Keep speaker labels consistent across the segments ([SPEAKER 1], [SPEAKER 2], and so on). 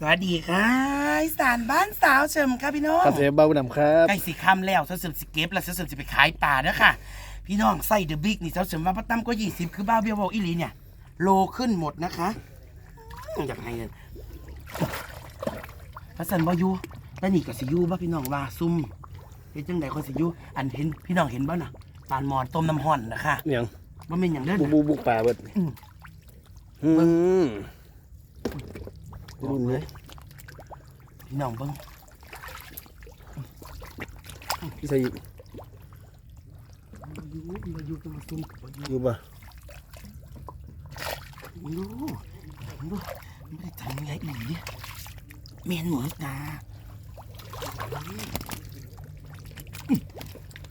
[SPEAKER 1] สวัสดีค่ะอีสานบ้านสาวเฉิมค่ะพี่น้อง
[SPEAKER 2] ครับเสียเบาหนำครับ
[SPEAKER 1] ใกล้สิคำแล้วเสาเสริมสิเก็บแล้วเสาเสริมสิไปขายป่าเด้อค่ะ พี่น้องไส้เดอะบิ๊กนี่เสาเสริมว่าป้าตั้มก็ยี่สิบคือบ้าเบี้ยวบอกอีหลีเนี่ย โลขึ้นหมดนะคะอืมอยากให้เงินพระสันบอยูแล้วนี่ก็สิอยูบ้าพี่น้องว่าซุ่มเฮ็ดจังไดคนสิอยูอันเห็นพี่น้องเห็นบ้าน่ะปานมอนต้มน้ำห่อนนะคะ
[SPEAKER 2] เนี่ยง
[SPEAKER 1] ว่าเป็นอย่างเด้อ
[SPEAKER 2] บู
[SPEAKER 1] นะ
[SPEAKER 2] บูบุกป่าเบิด
[SPEAKER 1] อืม
[SPEAKER 2] อืม
[SPEAKER 1] บอกเลยพี่น้องเบิ้ง
[SPEAKER 2] พี่ใส่อยู่
[SPEAKER 1] ยูมายูตัวซุ่มกับบ่ยู
[SPEAKER 2] อยู่ป่ะ
[SPEAKER 1] ยูยูไม่ได้ทำไงอีหลีเมียนหมูตา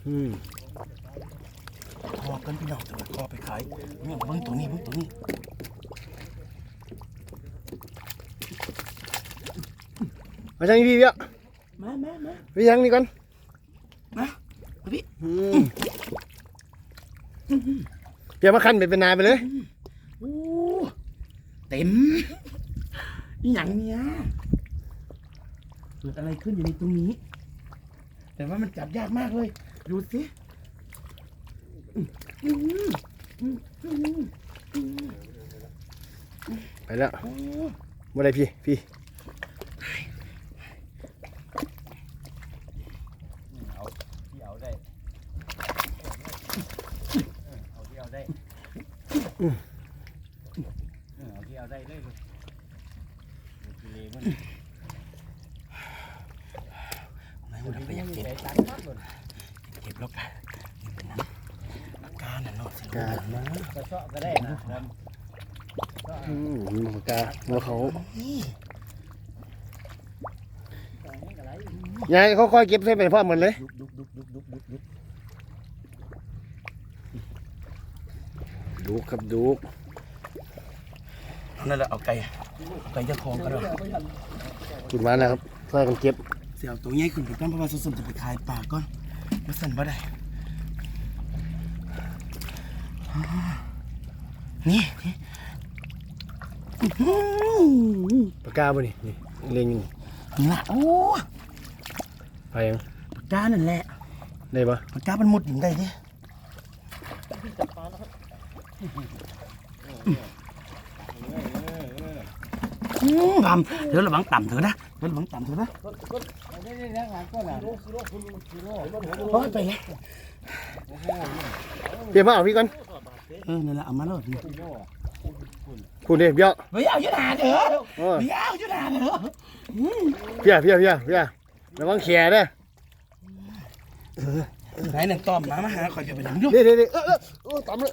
[SPEAKER 2] อืม
[SPEAKER 1] พอกันพี่น้องจะคอไปขายเนี่ยเบิ้งตัวนี้เบิ้งตัวนี้
[SPEAKER 2] มาทางนี้พี่เบี้ย
[SPEAKER 1] มามามา
[SPEAKER 2] พี่ทางนี้ก่อน
[SPEAKER 1] มาพี่
[SPEAKER 2] อืมเดี๋ยวมาคันเป็นเป็นนายไปเลย
[SPEAKER 1] โอ้เต็มอหย่างเนี้ยเกิดอะไรขึ้นอยู่ในตรงนี้ แต่ว่ามันจับยากมากเลยดูสิอืมอืมอืมอืมอืม
[SPEAKER 2] ไปแล้ว
[SPEAKER 1] โอ้
[SPEAKER 2] บ่ได้พี่พี่
[SPEAKER 3] เอาที่เอาได้เอาที่เอาได้ เอาที่เอาได้เลยลูกกิเลมัน
[SPEAKER 1] ไม่หมดไปอยากเก็บ
[SPEAKER 3] ตันมากเลย
[SPEAKER 1] เก็บแล้วกันเป็นน้ำอาการน่ะเนาะ
[SPEAKER 2] กา
[SPEAKER 1] กนะ
[SPEAKER 3] กระเซาะก็ได้นะ
[SPEAKER 2] อืมมันปากาหัวเขา
[SPEAKER 1] นี่ำ
[SPEAKER 3] อะไร
[SPEAKER 2] ยายค่อยๆเก็บใส่ไปพ่อหมดเลย
[SPEAKER 3] ดุกดุกดุกดุกดุกดุกดุก
[SPEAKER 2] ดูครับดู
[SPEAKER 1] นั่นแหละเอาไก่เอาไก่เจะทองกันเลย
[SPEAKER 2] ขุดมาแล้วครับช่วยกันเก็บ
[SPEAKER 1] เสียวตัวใหญ่ขึ้นไปตั้งเพราะว่าสมๆจะไปขายปลาก่อนมาสั่นบ่ได้อ่านี่นี่อื้อหือ
[SPEAKER 2] ปากกาบ่นี่นี่เล็งอยู่นี่
[SPEAKER 1] นี่ล่ะโอ้
[SPEAKER 2] ไปยัง
[SPEAKER 1] ปากกานั่นแหละ
[SPEAKER 2] ได้ปะ
[SPEAKER 1] ปากกามันมุดดินได้ดิ อืมทำเดี๋ยวระวังต่ำเถอะนะเดี๋ยวระวังต่ำเถอะนะ
[SPEAKER 3] กดกดเอาได้ได้หลังก็หลังกิโลคุณกิโล
[SPEAKER 1] โอ้ยไปเลย
[SPEAKER 2] เดี๋ยวมาเอาพี่ก่อน
[SPEAKER 1] เออนั่นแหละเอามาเลย
[SPEAKER 3] กิโล
[SPEAKER 2] พูดดิเบี้ย
[SPEAKER 1] เฮ้ยเอาอยู่หนาเถอะ
[SPEAKER 2] โอ้ย
[SPEAKER 1] เฮ้ยเอาอยู่หนาเถอะ
[SPEAKER 2] เบี้ยเบี้ยเบี้ยเบี้ยระวังแขนเด้อ
[SPEAKER 1] ไหนหนึ่งต้อมมามาหาคอยจะไปหนังยุ่
[SPEAKER 2] เดี๋ยวเดี๋ยวเดี๋ยวเออเออโอ้ตามเลย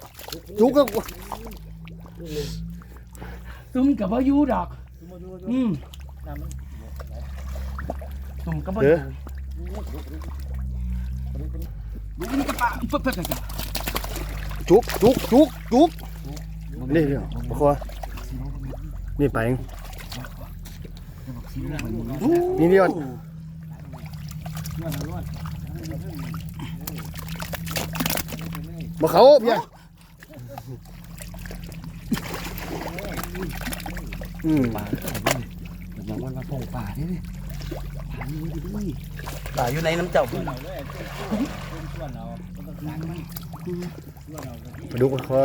[SPEAKER 2] จุกก็
[SPEAKER 1] ซุ่มกับว่ายูดอกอืม
[SPEAKER 3] น้ำมัน
[SPEAKER 1] ซุ่มกับว่ายูลูกนี่กระปะเปิดเปิดเปิด
[SPEAKER 2] จุกจุกจุกจุกนี่เดี๋ยวมาคอนี่ไปนี่เดียว มาเขาเบี้ยอืม
[SPEAKER 1] ป่าอย่างวันมาพงป่านี่นี่ป่าอยู่ดิป่าอยู่ในน้ำเจ้า
[SPEAKER 3] ชวนเอาเลยชวนเอาต้องล้างมันชวนเอาที่
[SPEAKER 2] มาดูมาคอ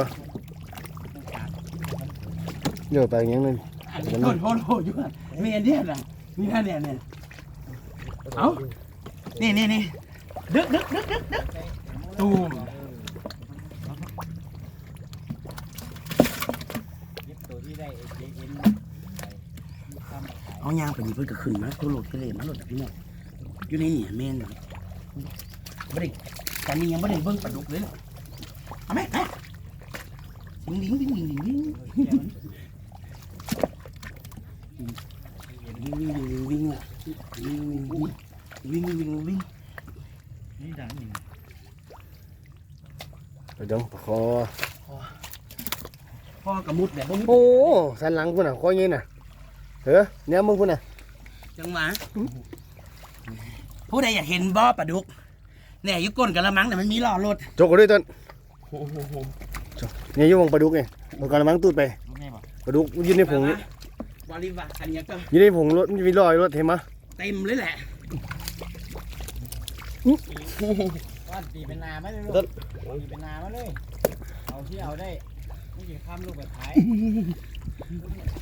[SPEAKER 2] เดี๋ยวไปอย่างนี้เลย
[SPEAKER 1] โดนโดนโดนอยู่เมียเนี่ยนะมีท่าเนี่ยเนี่ยเอานี่นี่นี่ ดึกดึกดึกดึกดึกตูม
[SPEAKER 3] ยิบตัวที่ได้เอ็นเอ็น
[SPEAKER 1] เอายางไปนี่เพิ่นก็ขึ้นมาตัวโหลดทะเลมาโหลดพี่น้องอยู่ในนี่แม่นบ่ได้ตอนนี้ยังบ่ได้เบิ่งปลาดุกเลยเอาไหมเอาวิ่งวิ่งวิ่งวิ่งวิ่งวิ่งวิ่งวิ่งวิ่งวิ่งล่ะวิ่งวิ่งวิ่งวิ่งวิ่งวิ่ง
[SPEAKER 3] นี่ดังนี่
[SPEAKER 2] ไปเดี๋ยวคอ
[SPEAKER 1] พ่อก ระมุดแบบบ่มี
[SPEAKER 2] โอ้สันหลังพุ่นน่ะคอยงี้น่ะเฮ้อเนี่ยมึงพุ่นน่ะ
[SPEAKER 1] จังหวะผู้ใดอยากเห็นบ่อปลาดุกเนี่ยอยู่ก้นกะละมังแต่มันมีล้อรถ
[SPEAKER 2] จกกันด้วยต้นเนี่ยอยุ่งปลาดุกไงมันกำลังตูดไป
[SPEAKER 3] รู้ไงบ่
[SPEAKER 2] ปลาดุกยืนในผงนี่
[SPEAKER 1] บริวารอันเนี้ยก็
[SPEAKER 2] อยู่ในผงรถมีรอยรถเห็นไหม
[SPEAKER 1] เต็มเลยแหละ
[SPEAKER 3] ก้อนตีเป็นนาไหมเลยลูกตีเป็นนามาเลยเอาที่เอาได้ ไม่กี่คำลูกไปขาย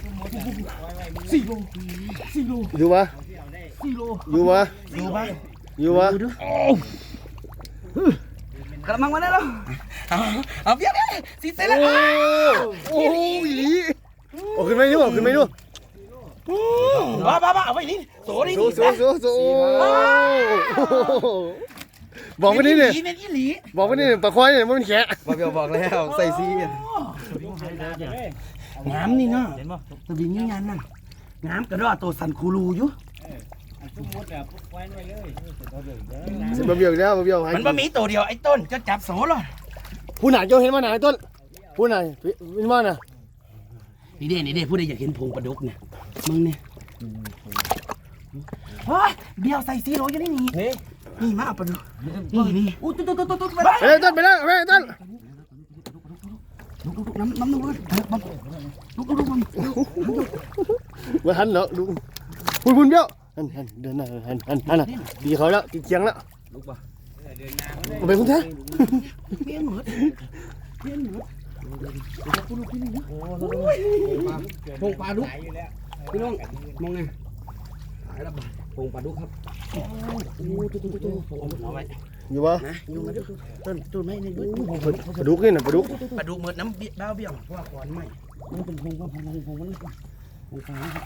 [SPEAKER 3] ทุ่มมดอะไว้ไว้มือ
[SPEAKER 1] สี่โลสี่โล
[SPEAKER 2] อยู่ปะ
[SPEAKER 3] เอาที่เอาได้
[SPEAKER 1] สี่โล
[SPEAKER 2] อยู่ปะ
[SPEAKER 1] ดูปะ
[SPEAKER 2] อยู่ปะ
[SPEAKER 1] ดูดูกระมังมาได้แล้วเอาเอาเบี้ยเบี้ยสีเสร็จแล้ว
[SPEAKER 2] โอ้โหอีหลีโอ้ขึ้นไหมดูขึ้นไหมดู
[SPEAKER 1] บ้าบ้าบ้าเอาไปนี่โสนี่
[SPEAKER 2] โซโซโซโซบอกไปนี่เนี่ย
[SPEAKER 1] เป็นอีหลี
[SPEAKER 2] บอกไปนี่ปลาควายเนี่ยมันแขะ
[SPEAKER 4] บอเบียวบอกแล้วใส่ซีอะ
[SPEAKER 1] งามนี่เนาะตัววิ่งนี่งานนั่นงามกระดอตัวสันคูรูอยู่
[SPEAKER 3] อันทุ่มมดอะปุ๊บไว้ไว้เบะ
[SPEAKER 2] เบียวแล้วบะเบียว
[SPEAKER 1] มันบ่มีตัวเดียวไอ้ต้นจะจับโสหรอ
[SPEAKER 2] ผู้หนเจ้าเห็นมาหนต้นผู้หนาเห็นมาน่ะ
[SPEAKER 1] นี่เด้นี่เด้ผู้ใดอยากเห็นพงปลาดุกเนี่ยมึงเนี่ยเฮ้ยเบี้ยวใส่ซีโร่อยู่นี่นี่นี่มาเอาปลาดุกนี่นี่อู้ตุ๊ดตุ๊ดตุ๊ดตุ๊ดไป
[SPEAKER 2] ไปเลยต้นไปแล้วไปเลยต้น
[SPEAKER 1] ลุกลุกน้ำน้ำน้ำเลยลุกลุกลุกมัน
[SPEAKER 2] มาหันเหรอดูพุ่นพุ่นเบี้ยวหันหันเดินหน้าหันหันหันตีเขาแล้วตีเคียงแล้ว
[SPEAKER 3] เดินนามา
[SPEAKER 2] ไปคุณแท้
[SPEAKER 1] เมียนหมดเมียนหมด
[SPEAKER 4] พงปลาดุกพี่น้องมองไงหายแล้วบ่พงปลาดุกครับโอ้โหตุ๊ตุ๊ตุ๊ตุ๊พงเอาไว้
[SPEAKER 2] อยู่ปะ
[SPEAKER 1] นะอยู่มาดูต้นต้นไม้นี่
[SPEAKER 2] ปลาดุกนี่น่ะปลาดุก
[SPEAKER 1] ปลาดุกหมดน้ำเบี้ยบ้าเบี้ยวเพราะว่าขอนไม้
[SPEAKER 4] มันเป็นพงก็พงพงพงมันพงปลาครับ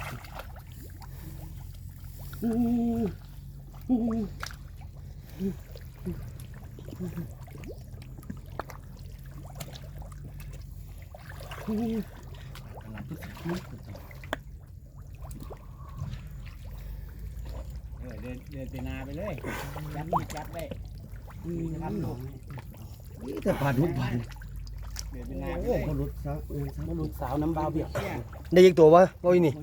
[SPEAKER 3] เออเดินเดินไปนาไปเลยยัดมีจับได้ทำลูก
[SPEAKER 4] นี่แต่ปลาดุกปลา
[SPEAKER 3] เดินไปนาไป
[SPEAKER 4] โอ้
[SPEAKER 3] เลย
[SPEAKER 4] เขาหลุดซะเออซะ
[SPEAKER 1] มาดูสาวน้ำบ้าเบี้ยว
[SPEAKER 2] ได้ยิงตัวปะว่าอีนี่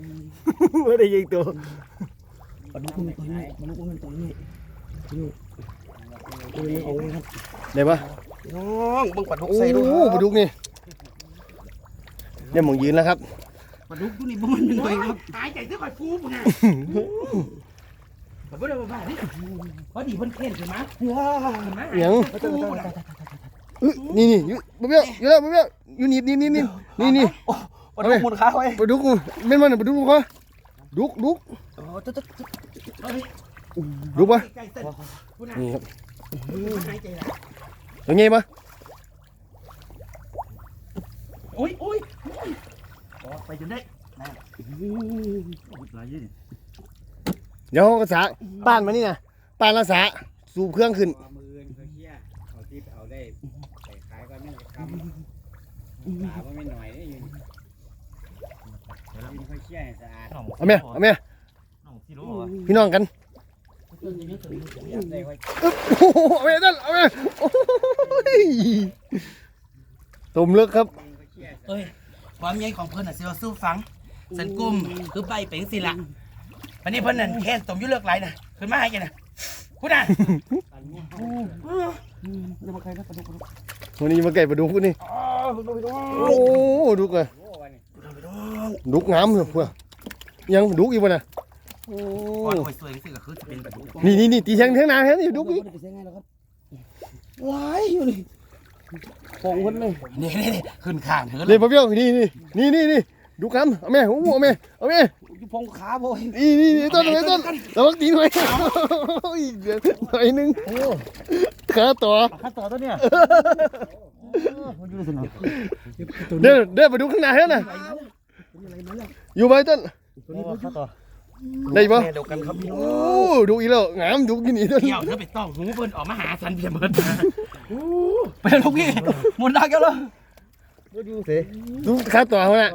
[SPEAKER 2] ไม่ได้ยิงตัว
[SPEAKER 4] ปลาดุกมันตัวนี้ปลาดุกมันตัวนี้นี่ตัวนี้เอาไว้ครับ
[SPEAKER 2] ได้ปะ
[SPEAKER 1] น้องเบิ่งปลาดุก
[SPEAKER 2] โอ้
[SPEAKER 1] ใส่ดู
[SPEAKER 2] โหปลาดุกนี่เนี่ยหมองยืนแล้วครับ
[SPEAKER 1] ปลาดุกตัวนี้บ่มันหนึ่งตัวเองครับตายใจเสียก่อนฟูมึง อะแบบว่าบ้าดิพอดีเพิ่นเค้นใช่ไหมเห็นไห
[SPEAKER 2] ยังอื้อนี่นี่อยู่บะเบี้ยวอยู่แล้วบะเบี้ยวอยู่นี่นี่นี่นี่นี่นี่
[SPEAKER 4] ปลาดุกหมดขาไว้
[SPEAKER 2] ปดุกไม่มันปลาดุกก็ดุกดุก
[SPEAKER 1] อ๋อตุ๊ดตุ๊ดตุ๊ดเอาดิ
[SPEAKER 2] ดุกปะ
[SPEAKER 1] ใกล้ๆเส้นกูน่ะ
[SPEAKER 2] นี่ครับ
[SPEAKER 1] มันหายใจละ
[SPEAKER 2] เป็นไงปะ
[SPEAKER 1] โอ้ยโอ้ยโอ้ยออกไปจนได้
[SPEAKER 2] เดี๋ยวกระสาป้านมานี่นะป้านละสาสูบเครื่องขึ้น
[SPEAKER 3] พอมือเงินเขาเชี่ยเอาที่เอาได้ใส่ขายก็ไม่คำตาก็ไม่หน่อยนี่ยืนยืนเขาเชี่ยให้สะอาด
[SPEAKER 2] เอาแม่เอาแม่พี่น้องกัน
[SPEAKER 3] ยัดได้ค่อย
[SPEAKER 2] โอ้โหเอาแม่นั่นเอาแม่โอ้ยตุ่มเลิกครับ
[SPEAKER 3] ยืนเขาเชี่ย
[SPEAKER 1] เอ้ยความใหญ่ของเพิ่นน่ะสิเราสู้ฟัง สันกุมคือใบเป็นสิละ วันนี้เพิ่นนั่นแค่สมอยุเลือกไรน่ะขึ้นมาให้กันน่ะกูน่ะ
[SPEAKER 3] ตันมุ้ง
[SPEAKER 4] จะมาใครนะปลาดุกปลาดุก
[SPEAKER 2] วันนี้มาไก่ปลาดุกนี่
[SPEAKER 4] อ๋อปลาดุกปลาดุก
[SPEAKER 2] โอ้ดุกเลย
[SPEAKER 3] โอ้วันนี้
[SPEAKER 2] ดุกงามเลยเพื่อยังดุกอีกวะน่ะโอ้
[SPEAKER 1] ก่อนคอยสวยสิก็คือจะเป็นแบบนี้
[SPEAKER 2] นี่นี่นี่ตีแทงแทงหนาแทงนี่ดุกอีก
[SPEAKER 4] ไปใช้ง่ายแล้วครับว้ายอยู่นี่พงคนเลย
[SPEAKER 1] นี่นี่นี่ขึ้นข้างเถอะ
[SPEAKER 2] เลยปลาเบี้ยวนี่นี่นี่นี่นี่ดุกงามเอาแม่โอ้โหเอาแม่เอาแม่
[SPEAKER 4] อยู่พงขาโบย
[SPEAKER 2] นี่นี่นี่ต้นไม้ต้นระวังตีนไว้อีกเดี๋ยวหน่อยหนึงขาต่อ
[SPEAKER 4] ข้าต่อตัวเนี่ยมันอยู่ในสนาม
[SPEAKER 2] เดี๋ยวเดี๋ยวไปดูข้างหน้าเฮ้ยน่ะอยู่ไหมต้น
[SPEAKER 4] ตัวนี้ข้าต่อ
[SPEAKER 2] ได้ปะ
[SPEAKER 1] แม่เดียวกันครับพี่น้อง
[SPEAKER 2] โอ้ดูอีกแล้วงามดูกินอีกต้น
[SPEAKER 1] เที่ยวเธอไปต้องหูเพิ่นออกมาหาสันเพียเบิด
[SPEAKER 4] ไปลูกพี่หมดดักแล้ว เหรอ
[SPEAKER 2] ดูขาต่อเขาน่ะ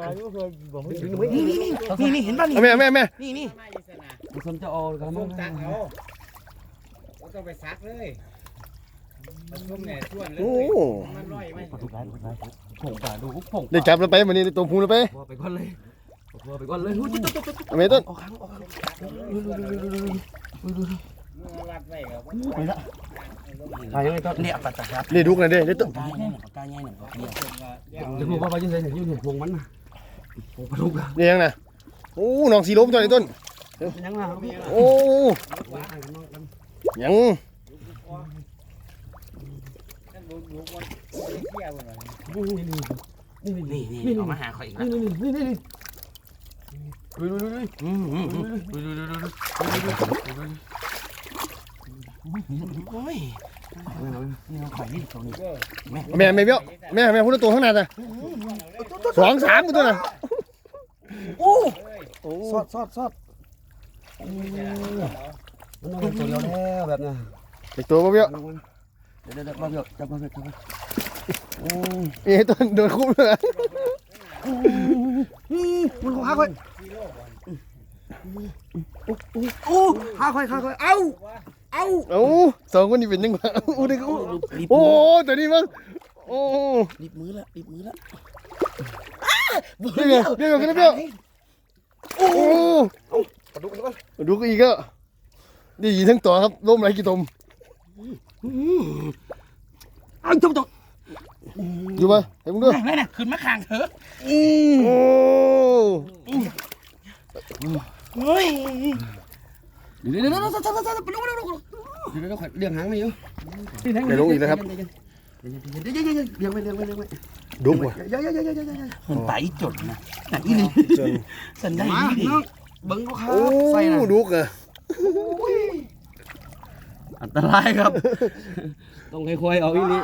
[SPEAKER 1] นี่นี่นี่นี่นี่เห็นป่ะนี่
[SPEAKER 2] เอาแม่เอาแม่เอาแม่
[SPEAKER 1] นี่นี่
[SPEAKER 3] มาอิสระ
[SPEAKER 4] สมจะเอากัน
[SPEAKER 3] ส้
[SPEAKER 4] มั้
[SPEAKER 3] ม
[SPEAKER 4] ง
[SPEAKER 3] ตักเอาก็ต้องไปซักเลยมันส้มเนี่ยส่วนเล
[SPEAKER 2] โอ้
[SPEAKER 3] ยมันร่อยไหม
[SPEAKER 4] ถูกได้ถูกได้ผงป่าดูผง
[SPEAKER 2] ได้จับแล้วไปมันนี่ได้ตัวพูแล้วไป
[SPEAKER 4] พอไปก่อนเลยพอไปก่อนเลย
[SPEAKER 2] เอาแม่ต้น
[SPEAKER 1] ออกข้างออกข้าง
[SPEAKER 3] มือรัด ไว้ครับ
[SPEAKER 4] ไปละไปยังไงก็
[SPEAKER 1] เนี่ยปัตตาครับ
[SPEAKER 2] ได้ดุกนะเด้ได้ต้น
[SPEAKER 1] กายแน่หนึ่งกายแน่หนึ่งเดียว
[SPEAKER 3] เดี๋ยว
[SPEAKER 4] เดี๋ยวผมว่าไปยังไงเนี่ยยืนเนี่ยพงมันนะพงปลาดุกอะ
[SPEAKER 2] ได้ยังน่ะโอ้น้องสีลมตัวนี้ต้น
[SPEAKER 4] ยังไงครับพี่
[SPEAKER 2] โอ้ยัง
[SPEAKER 3] นั่นดูดูคนเที่ยวคน
[SPEAKER 4] นี่นี่นี่นี่
[SPEAKER 1] นี่นี่เอามาหาข่อยอีกแล้ว
[SPEAKER 4] นี่นี่นี่นี่ดูดูดู
[SPEAKER 1] อืมอืมอืมดูดูดูดูดู โอ้ยนี่เราข่อยนี่ตรงนี้
[SPEAKER 2] แม่แม่เบี้ยวแม่แม่พูดตัวข้างหน้าน่ะสองสามกูตัวน่ะโอ้โอ้
[SPEAKER 4] ซอดซอดซอดมันนอนตัวเดียวแล้วแบบน่ะ
[SPEAKER 2] เด็กตัวมาเบี้ยว
[SPEAKER 4] เดี๋ยวเดี๋ยวมาเดี๋ยวจับมาเดี๋ยวจับมา
[SPEAKER 2] เอ้ยต้นโดนคุ้มเลย
[SPEAKER 4] มันขาค่อย อู้ข้าค่อยข้าค่อยเอ้าเอ้า
[SPEAKER 2] เอ้าสองคนนี้เป็นยังไงโอ้เด็กโอ้โอ้ตัวนี้มั้งโอ้
[SPEAKER 1] รีบมือละรีบมือละ
[SPEAKER 2] เบี้ยวเบี้ยวกันเบี้ยวโอ้ดูก็อีกก็ดีทั้งตัวครับล้มไรกี่ตม
[SPEAKER 1] เอาจบจบ
[SPEAKER 2] อยู่ปะเห็นมึงด้วย
[SPEAKER 1] นั่นน่ะขึ้นมาข้างเถอะ
[SPEAKER 2] โอ้
[SPEAKER 1] เฮ้ย
[SPEAKER 4] เดี๋ยวเดี๋ยวเดี๋ยวเดี๋ยวเดี๋ยวเดี๋ยวเดี๋ยวเดี๋ยวเลี้ยงหางไม่อยู่
[SPEAKER 2] ไปลงอีกแล้วครับ
[SPEAKER 4] เดี๋ยวเดี๋ยวเดี๋ยวเดี๋ยวเลี้ยงไว้เลี้ยงไว้เลี้ยงไว้
[SPEAKER 2] ดุกว่ะ
[SPEAKER 4] เดี๋ยวเดี๋ยวเดี๋ยวเดี๋ยวเดี๋ยว
[SPEAKER 1] มันไตจดนะนั่นอีนี่
[SPEAKER 2] จน
[SPEAKER 1] สันได้
[SPEAKER 4] มา
[SPEAKER 1] ดี
[SPEAKER 4] น้องเบิ้งลูกค้า
[SPEAKER 2] โอ้
[SPEAKER 4] ใส่น่ะ
[SPEAKER 2] ดุกอะ
[SPEAKER 4] อันตรายครับ ต้องค่อยๆเอาอีนี่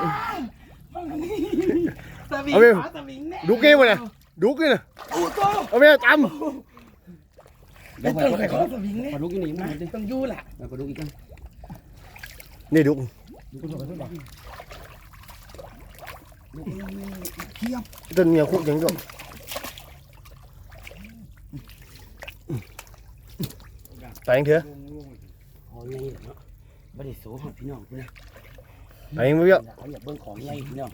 [SPEAKER 1] สวิงขวาสวิงแน่
[SPEAKER 2] ดุกเงี้ยวะเนี่ยดุกเลยนะ
[SPEAKER 1] โอ้โต
[SPEAKER 2] เอาไปจ
[SPEAKER 1] ไอ้ต้นไข่ขอสวิงแน่
[SPEAKER 4] ปลาดุกอีนี่มาดิ
[SPEAKER 1] ต้องยู่ล่ะ
[SPEAKER 4] เอาปลาดุกอีกกันำ
[SPEAKER 2] นี่ดุก
[SPEAKER 4] เทียบ
[SPEAKER 2] ต้นเมียคุกยังก็ไปยังเถอะ
[SPEAKER 4] โอ้ยเนาะไม่ได้สูงพี่น้องเนี่ย
[SPEAKER 2] ไปยังไม่เบี้ยว
[SPEAKER 1] เขาอยากเบิ่งของใหญ่พี่น้อง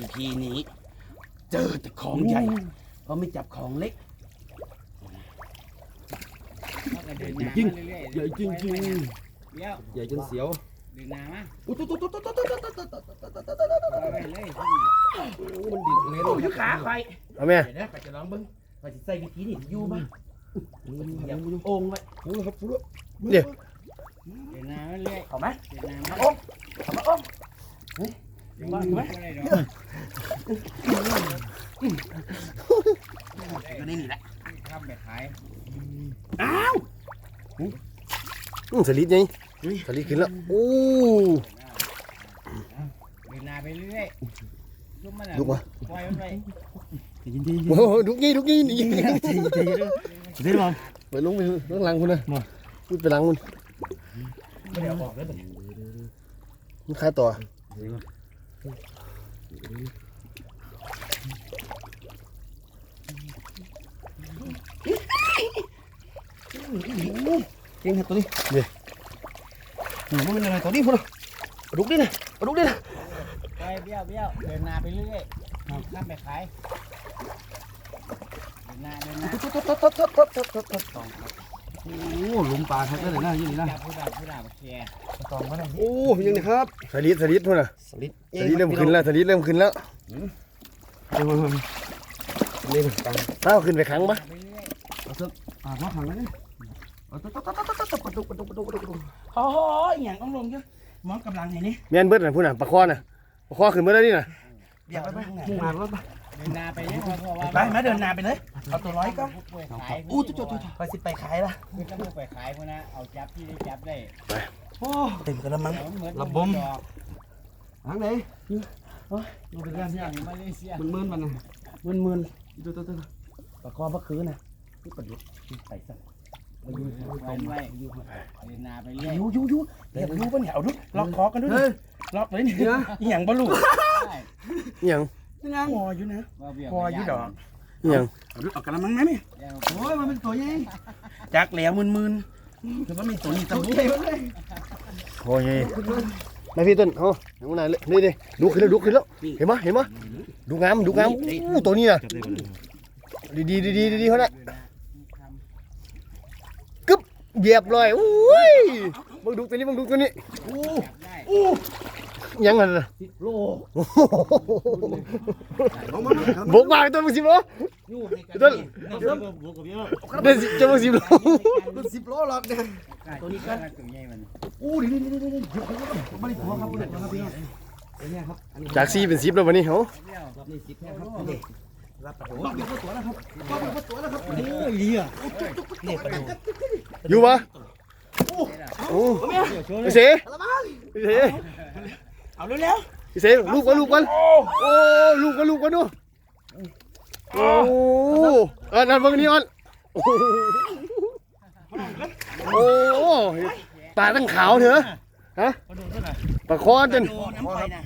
[SPEAKER 1] EP นี้ เจอแต่ของใหญ่เขาไม่จับของเล็ก
[SPEAKER 4] จริงใหญ่จริงจริง
[SPEAKER 3] เดี๋ยว
[SPEAKER 4] ใหญ่จนเสียว
[SPEAKER 3] เดินหน้ามา
[SPEAKER 4] อุ๊ยตุ๊ดตุ๊ดตุ๊ดตุ๊ดตุ๊ดตุ๊ดตุ๊ดตุ๊ดตุ๊ดตุ๊ดตุ๊ด
[SPEAKER 3] เอาไปเลย
[SPEAKER 4] มันดิบเลย
[SPEAKER 1] โอ้ยขาใคร
[SPEAKER 2] เอาแม่
[SPEAKER 1] เดี๋ยวนะไปจะลองเบิ่งไปจะใส่วิธีนี่อยู่มั้ยเหยียบโอ่งไว้
[SPEAKER 4] โอ้ยครับปุ๊บ
[SPEAKER 2] เดี๋ยว
[SPEAKER 3] เดินหน้ามาเรื่อย
[SPEAKER 1] เอาไหม
[SPEAKER 3] เดินหน้ามา
[SPEAKER 1] เอามาอ้อม
[SPEAKER 3] เดินหน้ามาอะไรเนาะ
[SPEAKER 1] ก็ได้นี่แหละ
[SPEAKER 3] ทำแบบขาย
[SPEAKER 1] อ้าว
[SPEAKER 2] อืมสลิดไงสลิดขึ้นแล้วโอ้
[SPEAKER 3] เดินหน้าไปเรื่อยซุ่มมันอะ
[SPEAKER 2] ดุกวะ
[SPEAKER 3] ปล่อยมันไป
[SPEAKER 2] โอ้ดุกงี้ดุกงี้นี่
[SPEAKER 1] ได้ลอง
[SPEAKER 2] ไปลงไปข้างหลังคุณนะพูดไปหลังคุณ
[SPEAKER 1] ไม่ได้เอาออกเลย
[SPEAKER 2] มันค่าต่อ
[SPEAKER 4] เก่งครับตัวนี้เนี่ยมันเป็นอะไรตัวนี้พุ่นปลาดุกนี่นะปลาดุกนี่นะ
[SPEAKER 3] ไปเบี้ยวเบี้ยวเดินหน้าไปเรื่อยทำแบบขายเดินหน้าเดินหน้า
[SPEAKER 4] ตุ๊ดตุ๊ดตุ๊ดตุ๊ดตุ๊ดตุ๊ดตุ๊ดตุ๊ดโอ้ลุมปลาแท้เลยนะยี่นี่นะ
[SPEAKER 3] จับผู้ดับผู้ดับเคลียร์
[SPEAKER 4] โอ้ยังไงครับ
[SPEAKER 2] สลิดสลิดพุ่นน่ะ
[SPEAKER 4] สลิด
[SPEAKER 2] สลิดเริ่มขึ้นแล้วสลิดเริ่มขึ้นแล้ว
[SPEAKER 4] นี่นะตัง
[SPEAKER 2] ถ้าเอาขึ้นไปครั้งปะ
[SPEAKER 3] ไปเรื่อย
[SPEAKER 4] เอาเถอะอ่าพ่อขังแล้วนี่เอา
[SPEAKER 1] โอ้ยอย่างต้องลงจ้ะมองกำลังไงนี่
[SPEAKER 2] แม่นเบิดน่ะพุ่นน่ะปลาคอน่ะปลาคอขึ้นมาได้นี่น่ะ
[SPEAKER 1] เดี๋ยวไปไป
[SPEAKER 4] มุ่งมาแล้วป
[SPEAKER 3] เดินนาไปเรื่ยพราะว่า
[SPEAKER 1] ไปมาเดินนาไปเลยเอาตัวร้อยก็
[SPEAKER 3] ผู้ป่วยขาย
[SPEAKER 4] อู้ตุ๊ดตุ๊ดตุ๊ด
[SPEAKER 1] ไปสิไปขายละ
[SPEAKER 3] คือถ้าผู้ป่วยขายพวกนั้นเอาจับที่ได้จับได้
[SPEAKER 4] โอ้
[SPEAKER 1] เต็มกระมัง
[SPEAKER 4] ระบม
[SPEAKER 3] ดอก
[SPEAKER 4] ทางไหนโอ้ยมาเป็นการที่
[SPEAKER 3] อย่างมาเลเซีย
[SPEAKER 4] มันมืนมันนะ
[SPEAKER 1] มึนมึน
[SPEAKER 4] ตุ๊ดตุ๊ดตุ๊ด
[SPEAKER 1] ปลาคอปลาคืนนะนี่ประยุทธ์ใส่ซะ
[SPEAKER 3] ไปยืนไว้ไว้เดินหน้าไปเรื่อย
[SPEAKER 1] ยูยูยูเดี๋ยวยูปะเนี่ยเอาดูล็อกคอกันด้วย
[SPEAKER 4] เฮ้ย
[SPEAKER 1] ล็อกเลยเนี่ยอีหยังบลู
[SPEAKER 2] อิหยัง
[SPEAKER 4] ยัง
[SPEAKER 1] พออยู่นะ
[SPEAKER 3] ว่าเบี้ย
[SPEAKER 1] พออยู่ดอก
[SPEAKER 2] อิหยัง
[SPEAKER 1] เอาดูเอากระมังนะนี่
[SPEAKER 3] เดี๋ย
[SPEAKER 4] โอ้ยมันเป็นตัวใหญ่
[SPEAKER 1] จักแหล้วมึนมึนแต่ว่ามีตัวนี้ตะบุ
[SPEAKER 2] โอ้ยมายพี่ต้นเอาอย่างนั้นเลยนี่ดิดูขึ้นแล้วดูขึ้นแล้ว เห็นมั้ยเห็นมั้ยดูงามดูงามอู้ตัวนี้นะดีดีดีดีดีเขาน่ะ เหยียบเลยอุ้ยมึงดูตัวนี้มึงดูตัวนี้
[SPEAKER 3] จับได้
[SPEAKER 1] อู้
[SPEAKER 2] ยังไงนะ
[SPEAKER 4] สิบโล
[SPEAKER 2] โอ้โหบกมาตัวมึงสิบโล
[SPEAKER 3] อยู่ในกัน
[SPEAKER 2] ต้น
[SPEAKER 3] นี่น้ำเบิ่มบวกกับเยอะ
[SPEAKER 2] เดี๋ยวสิจะมึงสิบโล
[SPEAKER 4] มันสิบโลหรอกเนี่ย
[SPEAKER 3] ตัวนี้กันตัวใหญ่มัน
[SPEAKER 4] อู้ดิดิดิดิดิไม่ได้พอครับไม่ได้พอครับพี่น้องไอ้เนี่ยครับอันนี้
[SPEAKER 2] จากสี่เป็นสิบแล้ววันนี้เหรอ
[SPEAKER 4] ค รับนี่สิบแค่ครับนี่รับประตูรับเป็นตัวแล้วครับรับเป็นตัวแล้วครับ
[SPEAKER 3] โอ้ยเลีย
[SPEAKER 2] อยู่ปะโอ้พี่เสพี่เส
[SPEAKER 1] เอาเร็ว
[SPEAKER 2] พี่เสลูกกันลูกกันโอ้ลูกกันลูกกันดูโอ้เออนั่นเบิ่งนี่มันโอ้โหโอ้ปลาตั้งขาวเถอะฮะ
[SPEAKER 1] ๆมาดูเท่าไหร่
[SPEAKER 2] ปลาคอจน
[SPEAKER 1] โอ้น้ำข่อยนะ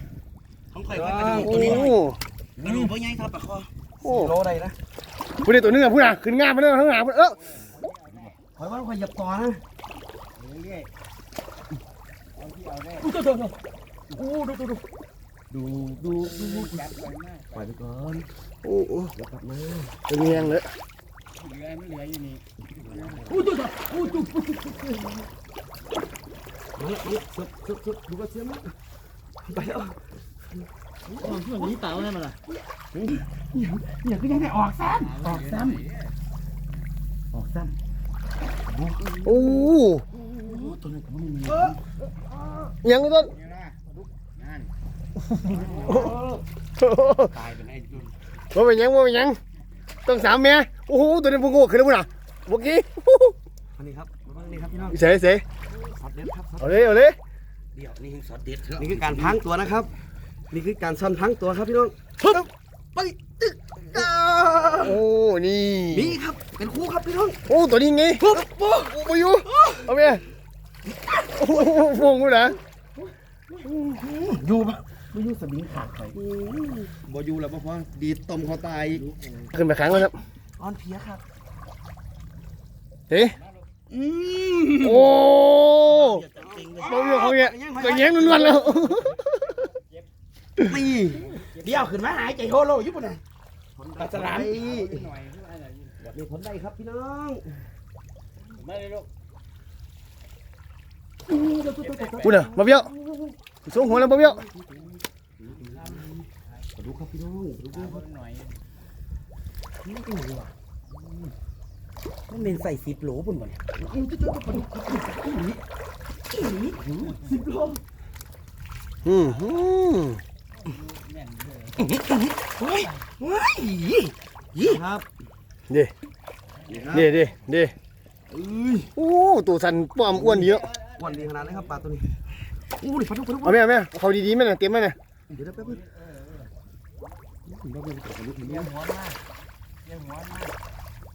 [SPEAKER 1] ของข่อยว่ากระ
[SPEAKER 2] โอ้
[SPEAKER 1] ดูกตัวนี้
[SPEAKER 2] โห
[SPEAKER 1] กระดูกบ่ใหญ่ครับปลาคอ
[SPEAKER 2] โอ้
[SPEAKER 4] โลใดนะ
[SPEAKER 2] ผู้ใดตัวนึงอะผู้น่ะขึ้นงามมาเลยข้างหลังเออ
[SPEAKER 4] คอยว่าคอยหยับต่อนะ
[SPEAKER 1] อู้ตัวตัวอู้ดูดูดูดูดูดู
[SPEAKER 4] ปล่อยไปก่อน
[SPEAKER 2] โอ้โห
[SPEAKER 4] เดี๋ยวกลับมา
[SPEAKER 2] เป็นเงียงเลย
[SPEAKER 3] เหลือมันเหลืออยู่นี่
[SPEAKER 1] อู้ตัวตัวอู้ตัว
[SPEAKER 4] มาแล้วมาแล้วซึบซึบซึบดูว่าเสียมั้ยไปแล้ว
[SPEAKER 3] อ๋อช่วงนี้เต่าได้มั้ยล่ะ
[SPEAKER 1] อย่าก็ยังได้ออกซ้ำออกซ้ำออกซ้
[SPEAKER 2] โอ้โหำ
[SPEAKER 1] โอ้ตัวนี้ก็ไม่มี
[SPEAKER 2] ยังต้น
[SPEAKER 3] นี่นะนั่นตายเป็นไอ้จุน
[SPEAKER 2] ว่าเป็นยังว่าเป็นยังต้องสามแม่โอ้โหตัวนี้พวกโง่ขึ้นแล้วพุ่นอะเมื่อกี้
[SPEAKER 4] อันนี้ครับมาบ้างนี่ครับพี่น้อง
[SPEAKER 2] เสเส
[SPEAKER 4] สอดเด็ดครับ
[SPEAKER 2] เอาเลยเอาเลย
[SPEAKER 1] เดี๋ยวนี่ซอสเด็ดเถอะ
[SPEAKER 4] นี่คือการพังตัวนะครับ นี่คือการซ่อนพังตัวครับพี่น้องไปตึกอ่า
[SPEAKER 2] โอ้นี่
[SPEAKER 4] นี่ครับเป็นคู่ครับพี่น้อง
[SPEAKER 2] โอ้ตัวนี้ไงปุ๊บปุ๊บไปอยู่เอาแม่โอ้โหพวงกูนะ
[SPEAKER 1] อยู่ปะไม่อยู่สบิงขาดข่อย
[SPEAKER 4] บอยู่แล้วพ่อดีต้มเขาตาย
[SPEAKER 2] ขึ้นไปครั้งแล้วครับ
[SPEAKER 1] อ่อนเพลียครับ
[SPEAKER 2] เฮ้โอ้เราเรื่องเขาเนี่ยก็แย้งล้วนๆแล้ว
[SPEAKER 4] นี่
[SPEAKER 1] เดี๋ยวขึ้นมาหายใจโฮโลอยู่ปะเนี่ยปลาฉลาม
[SPEAKER 3] หน่อยคืออะไรอยู่
[SPEAKER 4] แบบนี้ทนได้ครับพี่น้อง
[SPEAKER 3] ไม่ได้ลูก
[SPEAKER 2] พูดน่ะมาเบี้ยวสูงหัวแล้วมาเบี้ยว
[SPEAKER 4] มาดูครับพี่น้องดู
[SPEAKER 3] ตาคนหน่อย
[SPEAKER 1] มันเป็นใส่สิบโหลปุ่นบ่เนี่ย
[SPEAKER 2] อืมอืม
[SPEAKER 3] แม่ นเลย
[SPEAKER 1] เฮ้ยเฮ้ย
[SPEAKER 4] ครับ
[SPEAKER 2] เด้เด้เด้เด้โอ้ตัวสันป้อมอ้วนเนาะ
[SPEAKER 4] อ้วนดีขนาดไหนครับปลาตัวนี้อู้ดิปลาดุกปลาดุก
[SPEAKER 2] เอาแม่แม่เอาเขาดีๆแม่น่ะเต็มแม่น่ะ
[SPEAKER 4] เดี๋ยวแป๊บนึง
[SPEAKER 3] เลี้ยงหัวมาเลี้ยงหัวมา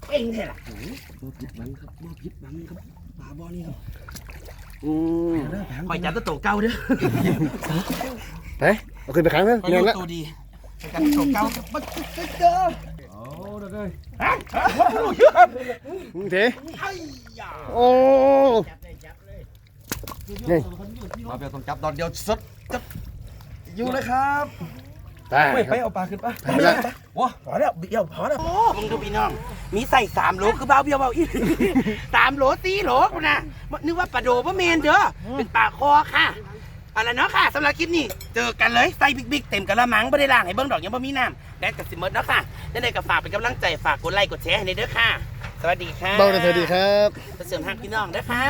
[SPEAKER 1] เอ็งแท้ล่ะ
[SPEAKER 4] มาพิษบังครับมาพิษบังครับปลาบ่อนี่ครับ
[SPEAKER 2] อืม
[SPEAKER 1] ข่อยจับตัวโตเก่าเด้อ
[SPEAKER 2] ไปเอาขึ้นไปครั้งนึง
[SPEAKER 1] ข่อย
[SPEAKER 2] เนี่ย
[SPEAKER 1] รู้
[SPEAKER 2] ละ
[SPEAKER 1] ตัวดีข่อยจับตัวเก่ามันเจอ
[SPEAKER 4] โอ้เด้อเลย
[SPEAKER 1] ฮะ
[SPEAKER 2] มึงเถโอ้
[SPEAKER 3] จับได้จับเลย
[SPEAKER 2] นี่
[SPEAKER 4] มาเปียวต้องจับตอนเดียวสดจับอยู่เลยครับ
[SPEAKER 2] ไป
[SPEAKER 4] ไปไปเอาปลาขึ้นปะ
[SPEAKER 2] ไปละ
[SPEAKER 4] ว้า
[SPEAKER 1] พอแล้วเบี้ยวพอแล้วโอ้มึงดูพี่น้อง มีใส่สามโหลคือเบาเบี้ยวเบาอีกสามโหลตีโหลกูนะนึกว่าปลาโดปลาเมนเด้อเป็นปลาคอค่ะ เอะไรเนาะค่ะสำหรับคลิปนี้เจอกันเลยใส่บิ๊กๆเต็มกระมังไม่ได้ล่างให้เบิ้งดอกยังไม่มีน้ำและกับสิมเมดเนาะค่ะยังไงก็ฝากเป็นกำลังใจฝากกดไลค์กดแชร์ให้ในเด้อค่ะ สวัสดีค่ะ
[SPEAKER 2] เบาเลยสวัสดีครับ
[SPEAKER 1] เสริมหักพี่น้องเด้อค่ะ